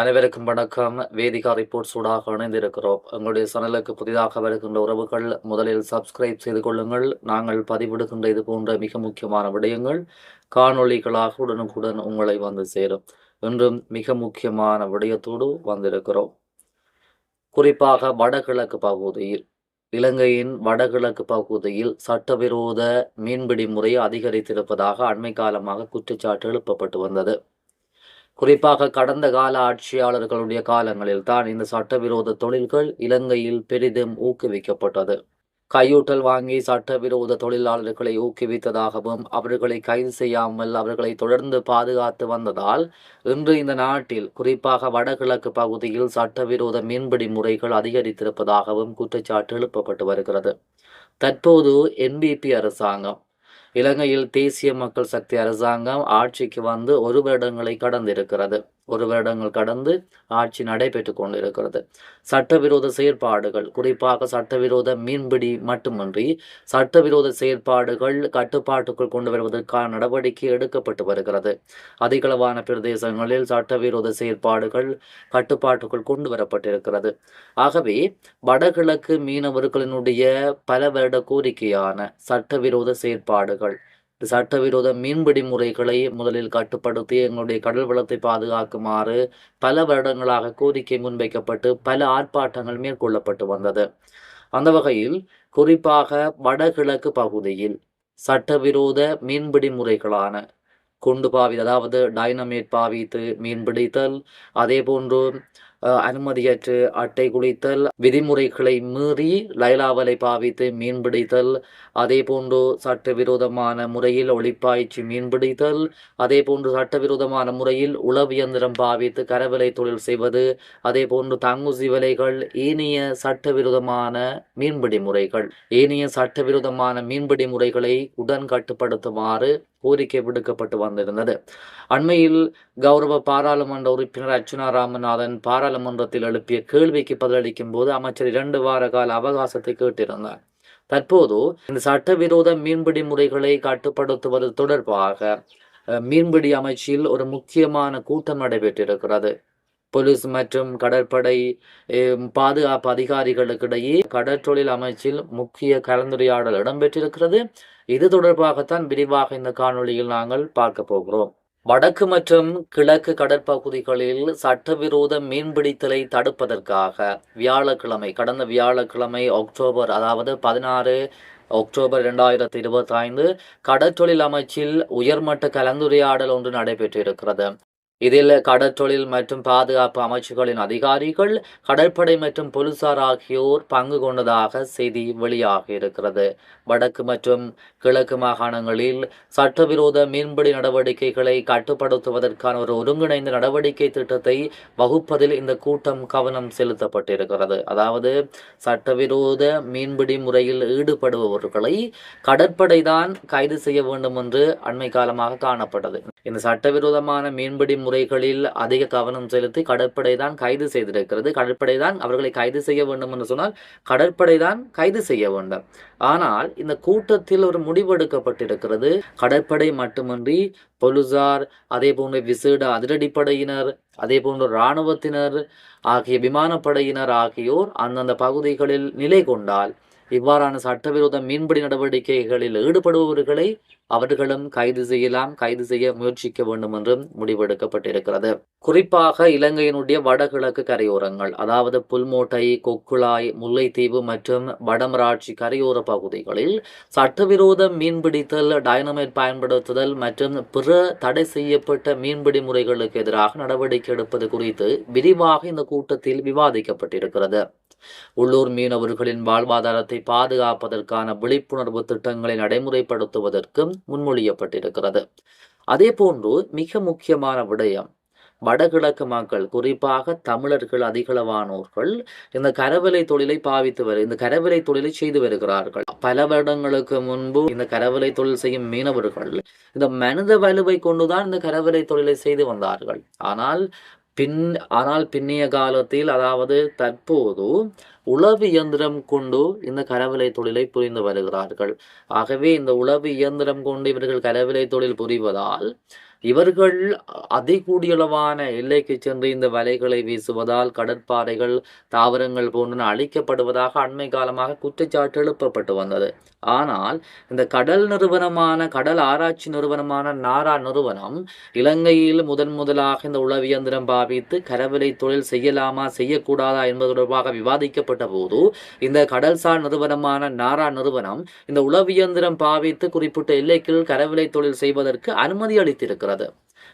அனைவருக்கும் வணக்கம். வேதிகா ரிப்போர்ட் சூடாக இணைந்திருக்கிறோம். எங்களுடைய சேனலுக்கு புதிதாக வருகின்ற உறவுகள் முதலில் சப்ஸ்கிரைப் செய்து கொள்ளுங்கள். நாங்கள் பதிவிடுகின்ற இது போன்ற மிக முக்கியமான விடயங்கள் காணொளிகளாக உடனுக்குடன் உங்களை வந்து சேரும். இன்றும் மிக முக்கியமான விடயத்தோடு வந்திருக்கிறோம். குறிப்பாக வடகிழக்கு பகுதியில் இலங்கையின் வடகிழக்கு பகுதியில் சட்டவிரோத மீன்பிடி முறை அதிகரித்திருப்பதாக அண்மை காலமாக குற்றச்சாட்டு எழுப்பப்பட்டு வந்தது. குறிப்பாக கடந்த கால ஆட்சியாளர்களுடைய காலங்களில் தான் இந்த சட்டவிரோத தொழில்கள் இலங்கையில் பெரிதும் ஊக்குவிக்கப்பட்டது. கையூட்டல் வாங்கி சட்டவிரோத தொழிலாளர்களை ஊக்குவித்ததாகவும் அவர்களை கைது செய்யாமல் அவர்களை தொடர்ந்து பாதுகாத்து வந்ததால் இன்று இந்த நாட்டில் குறிப்பாக வடகிழக்கு பகுதியில் சட்டவிரோத மீன்பிடி முறைகள் அதிகரித்திருப்பதாகவும் குற்றச்சாட்டு எழுப்பப்பட்டு வருகிறது. தற்போது என்பிபி அரசாங்கம் இலங்கையில் தேசிய மக்கள் சக்தி அரசாங்கம் ஆட்சிக்கு வந்து ஒரு வருடங்களை கடந்திருக்கிறது. ஒரு வருடங்கள் கடந்து ஆட்சி நடைபெற்று கொண்டிருக்கிறது. சட்டவிரோத செயற்பாடுகள் குறிப்பாக சட்டவிரோத மீன்பிடி மட்டுமின்றி சட்டவிரோத செயற்பாடுகள் கட்டுப்பாட்டுக்குள் கொண்டு வருவதற்கான நடவடிக்கை எடுக்கப்பட்டு வருகிறது. அதிகளவான பிரதேசங்களில் சட்டவிரோத செயற்பாடுகள் கட்டுப்பாட்டுக்குள் கொண்டு வரப்பட்டிருக்கிறது. ஆகவே வடகிழக்கு மீனவர்களினுடைய பல வருட கோரிக்கையான சட்டவிரோத செயற்பாடுகள் சட்டவிரோத மீன்பிடி முறைகளை முதலில் கட்டுப்படுத்தி எங்களுடைய கடல் வளத்தை பாதுகாக்குமாறு பல வருடங்களாக கோரிக்கை முன்வைக்கப்பட்டு பல ஆர்ப்பாட்டங்கள் மேற்கொள்ளப்பட்டு வந்தது. அந்த வகையில் குறிப்பாக வடகிழக்கு பகுதியில் சட்டவிரோத மீன்பிடி முறைகளான குண்டு பாவி அதாவது டைனமேட் பாவித்து மீன்பிடித்தல் அதே போன்று அனுமதியற்று அட்டை குளித்தல் விதிமுறைகளை மீறி லைலாவலை பாவித்து மீன்பிடித்தல் அதே போன்று சட்டவிரோதமான முறையில் ஒளிப்பாய்ச்சி மீன்பிடித்தல் அதே போன்று சட்டவிரோதமான முறையில் உளவியந்திரம் பாவித்து கரவலை தொழில் செய்வது அதே போன்று தங்குசி விலைகள் ஏனைய சட்டவிரோதமான மீன்பிடி முறைகள். ஏனைய சட்டவிரோதமான மீன்பிடி முறைகளை உடன் கட்டுப்படுத்துமாறு கோரிக்கை விடுக்கப்பட்டு வந்திருந்தது. அண்மையில் கௌரவ பாராளுமன்ற உறுப்பினர் அர்ச்சுனா ராமநாதன் பாரா பாராளுமன்றத்தில் எழுப்பிய கேள்விக்கு பதிலளிக்கும் போது அமைச்சர் இரண்டு வார கால அவகாசத்தை கேட்டிருந்தார். தற்போது இந்த சட்டவிரோத மீன்பிடி முறைகளை கட்டுப்படுத்துவது தொடர்பாக மீன்பிடி அமைச்சில் ஒரு முக்கியமான கூட்டம் நடைபெற்றிருக்கிறது. போலீஸ் மற்றும் கடற்படை பாதுகாப்பு அதிகாரிகளுக்கிடையே கடற்றொழில் அமைச்சில் முக்கிய கலந்துரையாடல் இடம்பெற்றிருக்கிறது. இது தொடர்பாகத்தான் விரிவாக இந்த காணொளியில் நாங்கள் பார்க்க போகிறோம். வடக்கு மற்றும் கிழக்கு கடற்பகுதிகளில் சட்டவிரோத மீன்பிடித்தலை தடுப்பதற்காக வியாழக்கிழமை கடந்த வியாழக்கிழமை அக்டோபர் அதாவது பதினாறு அக்டோபர் இரண்டாயிரத்தி இருபத்தி ஐந்து கடற்றொழில் அமைச்சில் உயர்மட்ட கலந்துரையாடல் ஒன்று நடைபெற்றிருக்கிறது. இதில் கடற்றொழில் மற்றும் பாதுகாப்பு அமைச்சுகளின் அதிகாரிகள் கடற்படை மற்றும் போலீசார் ஆகியோர் பங்கு கொண்டதாக செய்தி வெளியாகி இருக்கிறது. வடக்கு மற்றும் கிழக்கு மாகாணங்களில் சட்டவிரோத மீன்பிடி நடவடிக்கைகளை கட்டுப்படுத்துவதற்கான ஒரு ஒருங்கிணைந்த நடவடிக்கை திட்டத்தை வகுப்பதில் இந்த கூட்டம் கவனம் செலுத்தப்பட்டிருக்கிறது. அதாவது சட்டவிரோத மீன்பிடி முறையில் ஈடுபடுபவர்களை கடற்படை தான் கைது செய்ய வேண்டும் என்று அண்மை காலமாக காணப்பட்டது. இந்த சட்டவிரோதமான மீன்பிடி முறைகளில் அதிக கவனம் செலுத்தி கடற்படை தான் கைது செய்திருக்கிறது. கடற்படை தான் அவர்களை கைது செய்ய வேண்டும் என்று சொன்னால் கடற்படை தான் கைது செய்ய வேண்டும். ஆனால் இந்த கூட்டத்தில் ஒரு முடிவெடுக்கப்பட்டிருக்கிறது கடற்படை மட்டுமின்றி பொலிசார் அதே போன்ற விசேட அதிரடிப்படையினர் அதே போன்று இராணுவத்தினர் ஆகிய விமானப்படையினர் ஆகியோர் அந்தந்த பகுதிகளில் நிலை கொண்டால் இவ்வாறான சட்டவிரோத மீன்பிடி நடவடிக்கைகளில் ஈடுபடுபவர்களை அவர்களும் கைது செய்யலாம் கைது செய்ய முயற்சிக்க வேண்டும் என்றும் முடிவெடுக்கப்பட்டிருக்கிறது. குறிப்பாக இலங்கையினுடைய வடகிழக்கு கரையோரங்கள் அதாவது புல்மோட்டை கொக்குழாய் முல்லைத்தீவு மற்றும் வடமராட்சி கரையோர பகுதிகளில் சட்டவிரோத மீன்பிடித்தல் டைனமைட் பயன்படுத்துதல் மற்றும் பிற தடை செய்யப்பட்ட மீன்பிடி முறைகளுக்கு எதிராக நடவடிக்கை எடுப்பது குறித்து விரிவாக இந்த கூட்டத்தில் விவாதிக்கப்பட்டிருக்கிறது. உள்ளூர் மீனவர்களின் வாழ்வாதாரத்தை பாதுகாப்பதற்கான விழிப்புணர்வு திட்டங்களை நடைமுறைப்படுத்துவதற்கும் முன்மொழியப்பட்டிருக்கிறது. அதேபோன்று மிக முக்கியமான விடயம் வடகிழக்கு மக்கள் குறிப்பாக தமிழர்கள் அதிகளவானோர்கள் இந்த கரவலை தொழிலை பாவித்து வரு இந்த கரவலை தொழிலை செய்து வருகிறார்கள். பல வருடங்களுக்கு முன்பு இந்த கரவலை தொழில் செய்யும் மீனவர்கள் இந்த மனித வலுவை கொண்டுதான் இந்த கரவலை தொழிலை செய்து வந்தார்கள். ஆனால் பின் ஆனால் பின்னைய காலத்தில் அதாவது தற்போது உளவு இயந்திரம் கொண்டு இந்த கரவிலை தொழிலை புரிந்து வருகிறார்கள். ஆகவே இந்த உளவு இயந்திரம் கொண்டு இவர்கள் கரவிலை தொழில் புரிவதால் இவர்கள் அதிகூடியளவான எல்லைக்கு சென்று இந்த வலைகளை வீசுவதால் கடற்பாறைகள் தாவரங்கள் போன்றன அழிக்கப்படுவதாக அண்மை காலமாக குற்றச்சாட்டு எழுப்பப்பட்டு வந்தது. ஆனால் இந்த கடல் நிறுவனமான கடல் ஆராய்ச்சி நிறுவனமான நாரா நிறுவனம் இலங்கையில் முதன் முதலாக இந்த உளவியந்திரம் பாவித்து கரவிலை தொழில் செய்யலாமா செய்யக்கூடாதா என்பது தொடர்பாக விவாதிக்கப்பட்ட போது இந்த கடல்சார் நிறுவனமான நாரா நிறுவனம் இந்த உளவியந்திரம் பாவித்து குறிப்பிட்ட எல்லைக்குள் கரவிலை தொழில் செய்வதற்கு அனுமதி அளித்திருக்கிறது.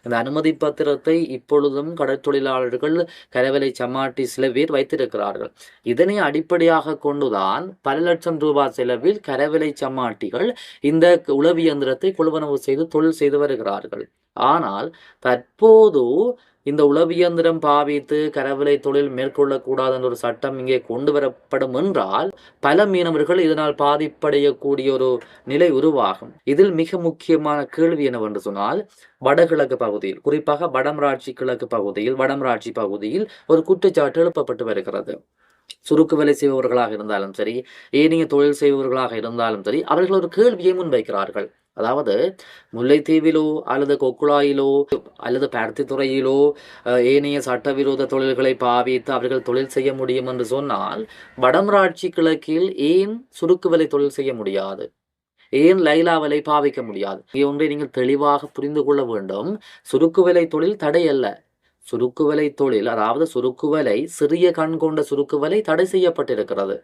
இந்த அனுமதி பத்திரத்தை இப்பொழுதும் கடற்தொழிலாளர்கள் கரவலை சமாட்டி சில பேர் வைத்திருக்கிறார்கள். இதனை அடிப்படையாக கொண்டுதான் பல லட்சம் ரூபாய் செலவில் கரவலை சமாட்டிகள் இந்த உளவியந்திரத்தை கொள்வனவு செய்து தொழில் செய்து வருகிறார்கள். ஆனால் தற்போது இந்த உளவியந்திரம் பாவித்து கரவிலை தொழில் மேற்கொள்ளக்கூடாது என்ற ஒரு சட்டம் இங்கே கொண்டு வரப்படும் என்றால் பல மீனவர்கள் இதனால் பாதிப்படையக்கூடிய ஒரு நிலை உருவாகும். இதில் மிக முக்கியமான கேள்வி என்னவென்று சொன்னால் வடகிழக்கு பகுதியில் குறிப்பாக வடமராட்சி கிழக்கு பகுதியில் வடமராட்சி பகுதியில் ஒரு குற்றச்சாட்டு எழுப்பப்பட்டு வருகிறது. சுருக்கு வேலை செய்பவர்களாக இருந்தாலும் சரி ஏனைய தொழில் செய்பவர்களாக இருந்தாலும் சரி அவர்கள் ஒரு கேள்வியை முன்வைக்கிறார்கள். அதாவது முல்லைத்தீவிலோ அல்லது கொக்குழாயிலோ அல்லது பருத்தித்துறையிலோ அஹ், ஏனைய சட்டவிரோத தொழில்களை பாவித்து அவர்கள் தொழில் செய்ய முடியும் என்று சொன்னால் வடமராட்சி கிழக்கில் ஏன் சுருக்கு விலை தொழில் செய்ய முடியாது? ஏன் லைலாவலை பாவிக்க முடியாது? இங்கே ஒன்றை நீங்கள் தெளிவாக புரிந்து கொள்ள வேண்டும். சுருக்குவலை தொழில் தடை அல்ல. சுருக்குவலை தொழில் அதாவது சுருக்குவலை சிறிய கண் கொண்ட சுருக்குவலை தடை செய்யப்பட்டிருக்கிறது.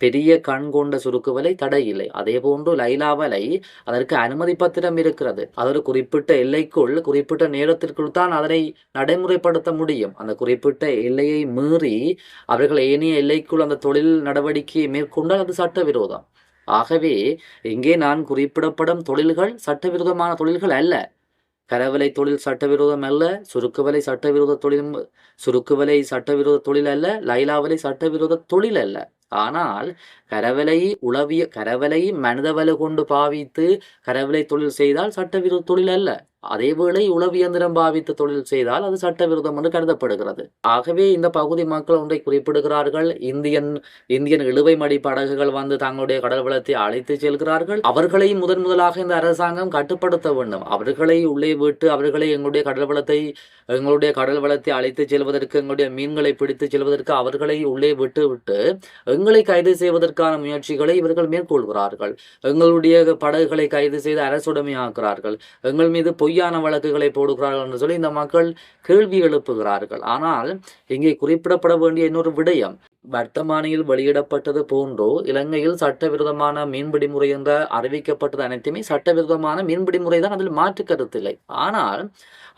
பெரிய கண் கொண்ட சுருக்குவலை தடையில்லை அதே போன்று லைலாவலை அதற்கு அனுமதி பத்திரம் இருக்கிறது. அதற்கு குறிப்பிட்ட எல்லைக்குள் குறிப்பிட்ட நேரத்திற்குள் தான் அதனை நடைமுறைப்படுத்த முடியும். அந்த குறிப்பிட்ட எல்லையை மீறி அவர்கள் ஏனைய எல்லைக்குள் அந்த தொழில் நடவடிக்கையை மேற்கொண்டால் அது சட்டவிரோதம். ஆகவே இங்கே நான் குறிப்பிடப்படும் தொழில்கள் சட்டவிரோதமான தொழில்கள் அல்ல. கரவலை தொழில் சட்டவிரோதம் அல்ல சுருக்குவலை சட்டவிரோத தொழில் சுருக்குவலை சட்டவிரோத தொழில் அல்ல லைலாவலை சட்டவிரோத தொழில் அல்ல. ஆனால் கரவலை உளவிய கரவலை மனிதவலை கொண்டு பாவித்து கரவலை தொழில் செய்தால் சட்டவிரோத தொழில் அல்ல. அதேவேளை உளவியந்திரம் பாவித்து தொழில் செய்தால் அது சட்டவிரோதம் என்று கருதப்படுகிறது. ஆகவே இந்த பகுதி மக்கள் ஒன்றை குறிப்பிடுகிறார்கள். இந்தியன் இந்தியன் இழுவை மடி படகுகள் வந்து தங்களுடைய கடல் வளத்தை அழைத்து செல்கிறார்கள். அவர்களை முதன் முதலாக இந்த அரசாங்கம் கட்டுப்படுத்த வேண்டும். அவர்களை உள்ளே விட்டு அவர்களை எங்களுடைய கடல் வளத்தை எங்களுடைய கடல் வளத்தை அழைத்து செல்வதற்கு எங்களுடைய மீன்களை பிடித்து செல்வதற்கு அவர்களை உள்ளே விட்டு விட்டு எங்களை கைது செய்வதற்கான முயற்சிகளை இவர்கள் மேற்கொள்கிறார்கள். எங்களுடைய படகுகளை கைது செய்து அரசுடைமையாக்குறார்கள் எங்கள் மீது பொய்யான வழக்குகளை போடுகிறார்கள் என்று சொல்லி இந்த மக்கள் கேள்வி எழுப்புகிறார்கள். ஆனால் இங்கே குறிப்பிடப்பட வேண்டிய இன்னொரு விடயம் வர்த்தமானியில் வெளியிடப்பட்டது போன்றோ இலங்கையில் சட்டவிரோதமான மீன்பிடி முறை என்ற அறிவிக்கப்பட்டது அனைத்துமே சட்டவிரோதமான மீன்பிடி முறை தான் அதில் மாற்று கருத்தில்லை. ஆனால்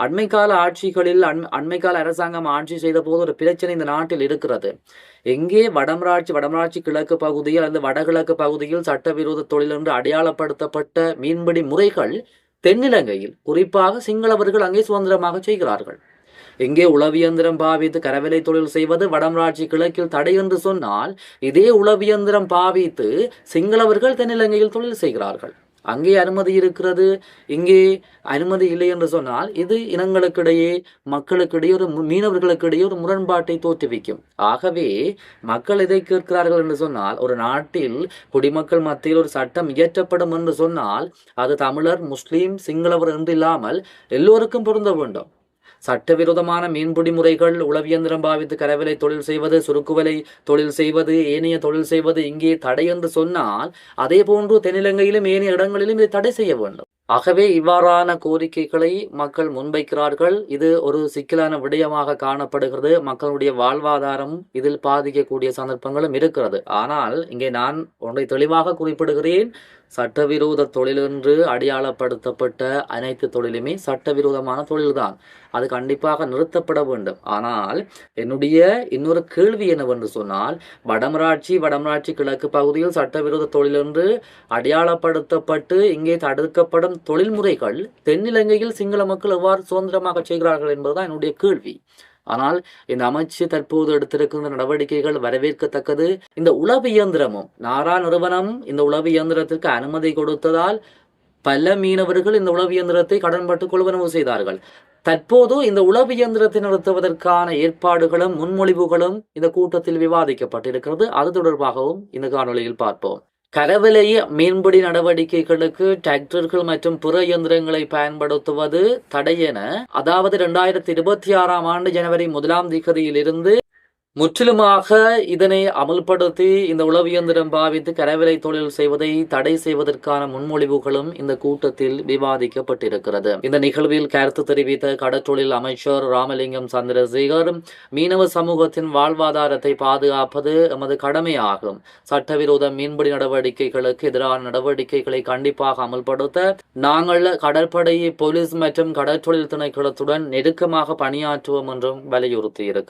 அண்மைக்கால ஆட்சிகளில் அண் அண்மைக்கால அரசாங்கம் ஆட்சி செய்த போது ஒரு பிரச்சனை இந்த நாட்டில் இருக்கிறது. எங்கே வடமராட்சி வடமராட்சி கிழக்கு பகுதியில் அல்லது வடகிழக்கு பகுதியில் சட்டவிரோத தொழில் என்று அடையாளப்படுத்தப்பட்ட மீன்பிடி முறைகள் தென்னிலங்கையில் குறிப்பாக சிங்களவர்கள் அங்கே சுதந்திரமாக செய்கிறார்கள். எங்கே உளவியந்திரம் பாவித்து கரவிலை தொழில் செய்வது வடமராட்சி கிழக்கில் தடை என்று சொன்னால் இதே உளவியந்திரம் பாவித்து சிங்களவர்கள் தென்னிலங்கையில் தொழில் செய்கிறார்கள். அங்கே அனுமதி இருக்கிறது. இங்கே அனுமதி இல்லை என்று சொன்னால் இது இனங்களுக்கிடையே மக்களுக்கிடையே ஒரு மீனவர்களுக்கிடையே ஒரு முரண்பாட்டை தோற்றுவிக்கும். ஆகவே மக்கள் இதை கேட்கிறார்கள் என்று சொன்னால் ஒரு நாட்டில் குடிமக்கள் மத்தியில் ஒரு சட்டம் இயற்றப்படும் என்று சொன்னால் அது தமிழர் முஸ்லீம் சிங்களவர் என்று இல்லாமல் எல்லோருக்கும் பொருந்த வேண்டும். சட்டவிரோதமான மீன்பிடி முறைகள் உளவியந்திரம் பாவித்து கரவிலை தொழில் செய்வது சுருக்குவலை தொழில் செய்வது ஏனைய தொழில் செய்வது இங்கே தடை என்று சொன்னால் அதே போன்று தென்னிலங்கையிலும் ஏனைய இடங்களிலும் இதை தடை செய்ய வேண்டும். ஆகவே இவ்வாறான கோரிக்கைகளை மக்கள் முன்வைக்கிறார்கள். இது ஒரு சிக்கலான விடயமாக காணப்படுகிறது. மக்களுடைய வாழ்வாதாரம் இதில் பாதிக்கக்கூடிய சந்தர்ப்பங்களும் இருக்கிறது. ஆனால் இங்கே நான் ஒன்றை தெளிவாக குறிப்பிடுகிறேன். சட்டவிரோத தொழில் என்று அடையாளப்படுத்தப்பட்ட அனைத்து தொழிலுமே சட்டவிரோதமான தொழில்தான். அது கண்டிப்பாக நிறுத்தப்பட வேண்டும். ஆனால் என்னுடைய இன்னொரு கேள்வி என்னவென்று சொன்னால் வடமராட்சி வடமராட்சி கிழக்கு பகுதியில் சட்டவிரோத தொழில் என்று அடையாளப்படுத்தப்பட்டு இங்கே தடுக்கப்படும் தொழில்முறைகள் தென்னிலங்கையில் சிங்கள மக்கள் எவ்வாறு சுதந்திரமாக செய்கிறார்கள் என்பதுதான் என்னுடைய கேள்வி. ஆனால் இந்த அமைச்சு தற்போது எடுத்திருக்கின்ற நடவடிக்கைகள் வரவேற்கத்தக்கது. இந்த உளவு இயந்திரமும் நாரா நிறுவனம் இந்த உளவு இயந்திரத்திற்கு அனுமதி கொடுத்ததால் பல மீனவர்கள் இந்த உளவு இயந்திரத்தை கடன்பட்டு கொள்வனவு செய்தார்கள். தற்போது இந்த உளவு இயந்திரத்தை நிறுத்துவதற்கான ஏற்பாடுகளும் முன்மொழிவுகளும் இந்த கூட்டத்தில் விவாதிக்கப்பட்டிருக்கிறது. அது தொடர்பாகவும் இந்த காணொளியில் பார்ப்போம். கரவிலைய மீன்பிடி நடவடிக்கைகளுக்கு டிராக்டர்கள் மற்றும் பிற இயந்திரங்களை பயன்படுத்துவது தடை என அதாவது இரண்டாயிரத்தி இருபத்தி ஆறாம் ஆண்டு ஜனவரி முதலாம் திகதியிலிருந்து முற்றிலுமாக இதனை அமல்படுத்தி இந்த உளவியந்திரம் பாவித்து கரவிலை தொழில் செய்வதை தடை செய்வதற்கான முன்மொழிவுகளும் இந்த கூட்டத்தில் விவாதிக்கப்பட்டிருக்கிறது. இந்த நிகழ்வில் கருத்து தெரிவித்த கடற்றொழில் அமைச்சர் ராமலிங்கம் சந்திரசேகர் மீனவ சமூகத்தின் வாழ்வாதாரத்தை பாதுகாப்பது எமது கடமையாகும். சட்டவிரோத மீன்பிடி நடவடிக்கைகளுக்கு எதிரான நடவடிக்கைகளை கண்டிப்பாக அமல்படுத்த நாங்கள் கடற்படை போலீஸ் மற்றும் கடற்றொழில் திணைக்களத்துடன் நெருக்கமாக பணியாற்றுவோம் என்றும் வலியுறுத்தியிருக்கிறார்.